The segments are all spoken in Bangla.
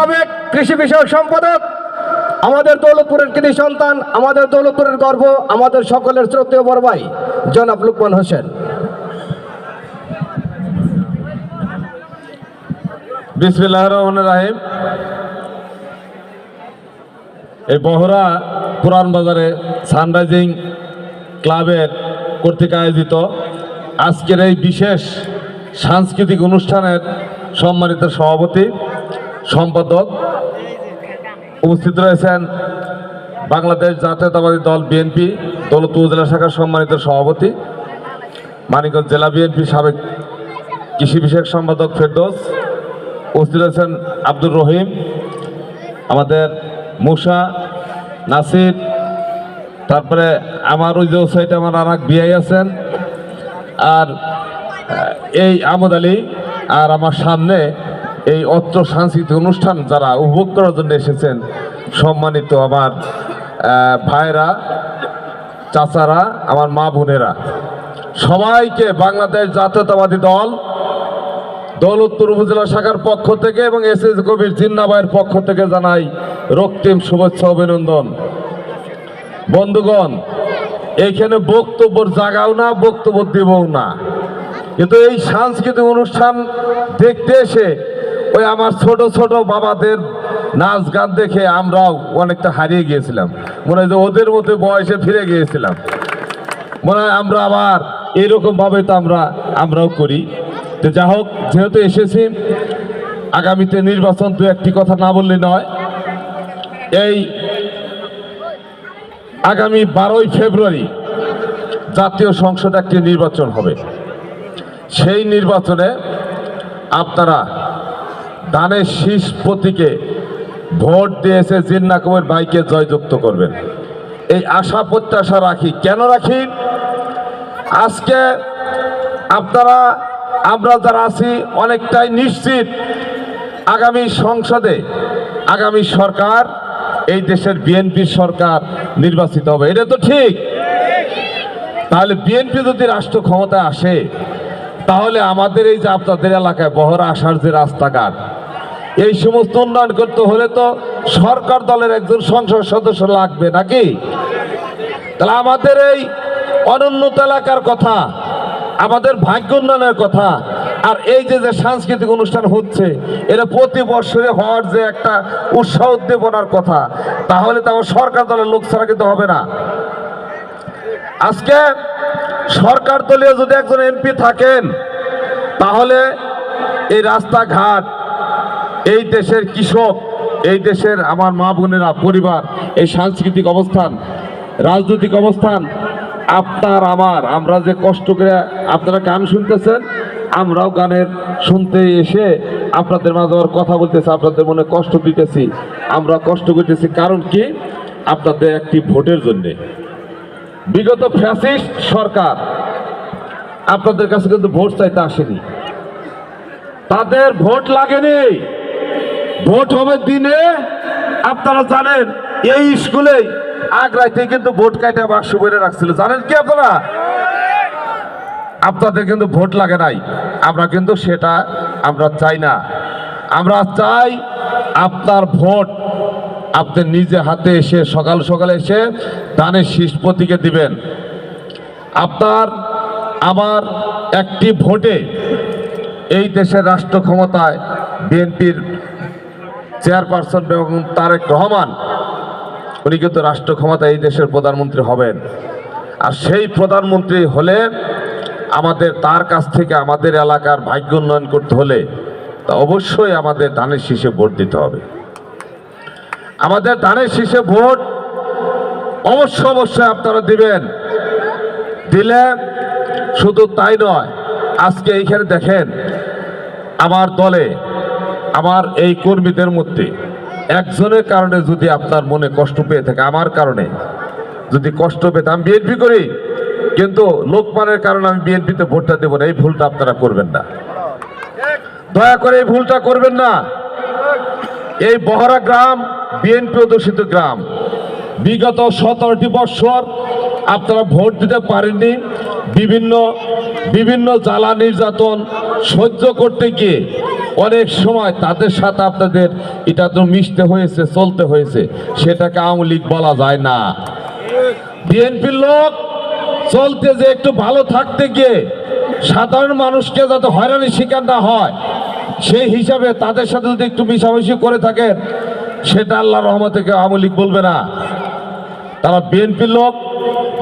সাবেক কৃষি বিষয়ক সম্পাদক, আমাদের দৌলতপুরের কৃষি সন্তান, আমাদের দৌলতপুরের গর্ব, আমাদের সকলের শ্রদ্ধেয় বড় ভাই জনাব লুকমান হোসেন। রাহিম। এই বহরা পুরান বাজারে সানরাইজিং ক্লাবের কর্তৃক আয়োজিত আজকের এই বিশেষ সাংস্কৃতিক অনুষ্ঠানের সম্মানিত সভাপতি সম্পাদক উপস্থিত রয়েছেন বাংলাদেশ জাতীয়তাবাদী দল বিএনপি দৌলত উপজেলা শাখার সম্মানিত সভাপতি, মানিকগঞ্জ জেলা বিএনপি সাবেক কৃষি বিষয়ক সম্পাদক ফেরদোস, উপস্থিত রয়েছেন আব্দুর রহিম, আমাদের মুসা নাসির, তারপরে আমার ওই যে সাইডে আমার আর বিআই আছেন, আর এই আমদ আলী, আর আমার সামনে এই অত্র সাংস্কৃতিক অনুষ্ঠান যারা উপভোগ করার জন্য এসেছেন, সম্মানিত আমার ভাইরা চাচারা, আমার মা বোনেরা। সবাইকে বাংলাদেশ জাতীয়তাবাদী দল দৌলতপুর উপজেলা শাখার পক্ষ থেকে এবং এস এস কবির জিন্নাবাইয়ের পক্ষ থেকে জানাই রক্তিম শুভেচ্ছা, অভিনন্দন। বন্ধুগণ এইখানে বক্তব্যর জাগাও না, বক্তব্য দেবও না। কিন্তু এই সাংস্কৃতিক অনুষ্ঠান দেখতে এসে ওই আমার ছোট ছোট বাবাদের নাচ গান দেখে আমরাও অনেকটা হারিয়ে গিয়েছিলাম। মনে হয় যে ওদের মধ্যে বয়সে ফিরে গিয়েছিলাম। মনে হয় আমরা আবার এরকম ভাবে তো আমরা, আমরাও করি। তো যা হোক, যেহেতু এসেছি, আগামীতে নির্বাচন দু একটি কথা না বললে নয়। এই আগামী বারোই ফেব্রুয়ারি জাতীয় সংসদে একটি নির্বাচন হবে। সেই নির্বাচনে আপনারা দানের শীষ প্রতীকে ভোট দিয়েছে জিন্না কবির ভাইকে জয়যুক্ত করবেন। এই আশা প্রত্যাশা রাখি। কেন রাখি? আজকে আপনারা, আমরা যারা আছি, অনেকটাই নিশ্চিত আগামী সংসদে, আগামী সরকার, এই দেশের বিএনপি সরকার নির্বাচিত হবে। এটা তো ঠিক। তাহলে বিএনপি যদি রাষ্ট্র ক্ষমতায় আসে, তাহলে আমাদের এই যে আপনাদের এলাকায় বহরা আসার যে রাস্তাঘাট এই সমস্ত উন্নয়ন করতে হলে তো সরকার দলের একজন সংসদ সদস্য লাগবে, নাকি? তাহলে আমাদের এই অনুন্নত এলাকার কথা, আমাদের ভাগ্য উন্নয়নের কথা, আর এই যে যে সাংস্কৃতিক অনুষ্ঠান হচ্ছে, এটা প্রতি বছরে হওয়ার যে একটা উৎসাহ উদ্দীপনার কথা, তাহলে তো সরকার দলের লোক ছাড়া কিন্তু হবে না। আজকে সরকার দলীয় যদি একজন এমপি থাকেন, তাহলে এই রাস্তাঘাট এই দেশের কৃষক, এই দেশের আমার মা বোনেরা, পরিবার, এই সাংস্কৃতিক অবস্থান, রাজনৈতিক অবস্থান, আপনার আমার, আমরা যে কষ্ট করে আপনারা গান শুনতেছেন, আমরাও গানের শুনতে এসে আপনাদের মাঝে আবার কথা বলতেছি, আপনাদের মনে কষ্ট দিতেছি, আমরা কষ্ট করতেছি, কারণ কি? আপনাদের একটি ভোটের জন্যে। বিগত ফ্যাসিস্ট সরকার আপনাদের কাছে কিন্তু ভোট চাইতে আসেনি। তাদের ভোট লাগেনি। ভোট হবে দিনে। আপনারা জানেন, এই স্কুলে আগ্রাইতে কিন্তু ভোট কাটা বাক্স বইরে রাখছিল। জানেন কি আপনারা? আপনাদের কিন্তু ভোট লাগে নাই। আমরা কিন্তু সেটা আমরা চাই না। আমরা চাই আপনার ভোট আপনি নিজে হাতে এসে, সকাল সকালে এসে দানের শীষ প্রতীকে দিবেন। আপনার আমার একটি ভোটে এই দেশের রাষ্ট্র ক্ষমতায় বিএনপির চেয়ারপারসন বেগম তারেক রহমান, উনি কিন্তু রাষ্ট্র ক্ষমতায় এই দেশের প্রধানমন্ত্রী হবেন। আর সেই প্রধানমন্ত্রী হলে আমাদের তার কাছ থেকে আমাদের এলাকার ভাগ্য উন্নয়ন করতে হলে তা অবশ্যই আমাদের ধানের শীষে ভোট দিতে হবে। আমাদের ধানের শীষে ভোট অবশ্য অবশ্যই আপনারা দিবেন। দিলে শুধু তাই নয়, আজকে এইখানে দেখেন, আমার দলে আমার এই কর্মীদের মধ্যে একজনের কারণে যদি আপনার মনে কষ্ট পেয়ে থাকে, আমার কারণে যদি কষ্ট পেতে আমি বিএনপি করি, কিন্তু লোকমানের কারণে আমি বিএনপিতে ভোটটা দেবো না, এই ভুলটা আপনারা করবেন না। দয়া করে এই ভুলটা করবেন না। এই বহরা গ্রাম, বিএনপি অধ্যুষিত গ্রাম, বিগত সতেরোটি বৎসর আপনারা ভোট দিতে পারেননি। বিভিন্ন বিভিন্ন জ্বালা নির্যাতন সহ্য করতে গিয়ে অনেক সময় তাদের সাথে আপনাদের এটা তো মিশতে হয়েছে, চলতে হয়েছে, সেটাকে আওয়ামী লীগ বলা যায় না। বিএনপির লোক চলতে যে একটু ভালো থাকতে গিয়ে সাধারণ মানুষকে যাতে হয়রানির শিকার না হয়, সেই হিসাবে তাদের সাথে যদি একটু মিশামিশি করে থাকেন, সেটা আল্লাহ রহমত থেকে আওয়ামী লীগ বলবে না। তারা বিএনপির লোক,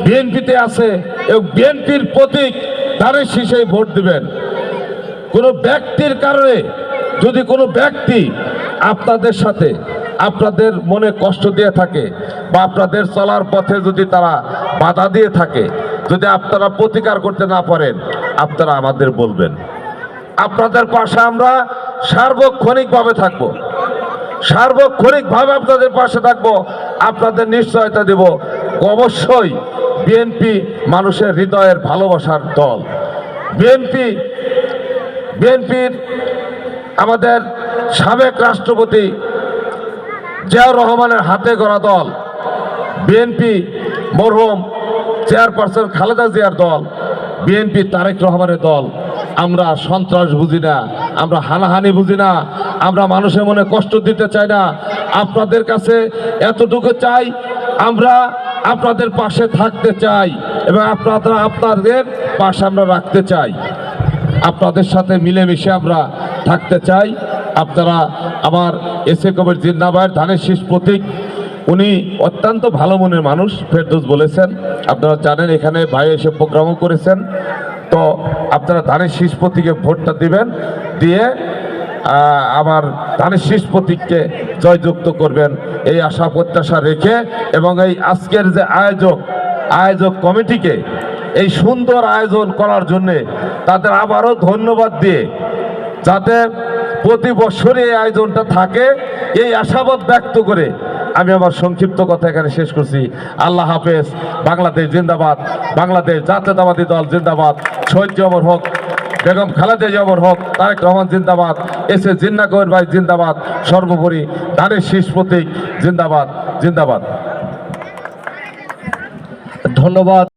বিএনপিতে আছে, এবং বিএনপির প্রতীক তাদের শীষে ভোট দিবেন। কোনো ব্যক্তির কারণে যদি কোনো ব্যক্তি আপনাদের সাথে আপনাদের মনে কষ্ট দিয়ে থাকে বা আপনাদের চলার পথে যদি তারা বাধা দিয়ে থাকে, যদি আপনারা প্রতিকার করতে না পারেন, আপনারা আমাদের বলবেন। আপনাদের পাশে আমরা সার্বক্ষণিকভাবে থাকব। সার্বক্ষণিকভাবে আপনাদের পাশে থাকব। আপনাদের নিশ্চয়তা দেব। অবশ্যই বিএনপি মানুষের হৃদয়ের ভালোবাসার দল। বিএনপি বিএনপির আমাদের সাবেক রাষ্ট্রপতি জিয়াউর রহমানের হাতে গড়া দল, বিএনপি মরহুম চেয়ারপারসন খালেদা জিয়ার দল, বিএনপি তারেক রহমানের দল। আমরা সন্ত্রাস বুঝি না, আমরা হানাহানি বুঝি না, আমরা মানুষের মনে কষ্ট দিতে চাই না। আপনাদের কাছে এতটুকু চাই, আমরা আপনাদের পাশে থাকতে চাই এবং আপনারা আপনাদের পাশে আমরা রাখতে চাই। আপনাদের সাথে মিলেমিশে আমরা থাকতে চাই। আপনারা আমার এসে কবির জিন্দাবাদ ধানের শীষ প্রতীক। উনি অত্যন্ত ভালো মনের মানুষ, ফেরদৌস বলেছেন। আপনারা জানেন, এখানে ভাই এসে প্রোগ্রামও করেছেন। তো আপনারা ধানের শীষ প্রতীকে ভোটটা দিবেন, দিয়ে আমার ধানের শীষ প্রতীককে জয়যুক্ত করবেন। এই আশা প্রত্যাশা রেখে এবং এই আজকের যে আয়োজক আয়োজক কমিটিকে এই সুন্দর আয়োজন করার জন্যে তাদের আবারও ধন্যবাদ দিয়ে যাতে প্রতি বছরই এই আয়োজনটা থাকে, এই আশাবাদ ব্যক্ত করে আমি আমার সংক্ষিপ্ত কথা এখানে শেষ করছি। আল্লাহ হাফেজ, বাংলাদেশ জিন্দাবাদ, বাংলাদেশ জাতীয়তাবাদী দল জিন্দাবাদ, শহীদ জিয়ামর হক, বেগম খালেদা জিয়ামর হক, তারেক রহমান জিন্দাবাদ, এস এ জিন্না কবির ভাই জিন্দাবাদ, সর্বোপরি ধানের শীষ প্রতীক জিন্দাবাদ জিন্দাবাদ। ধন্যবাদ।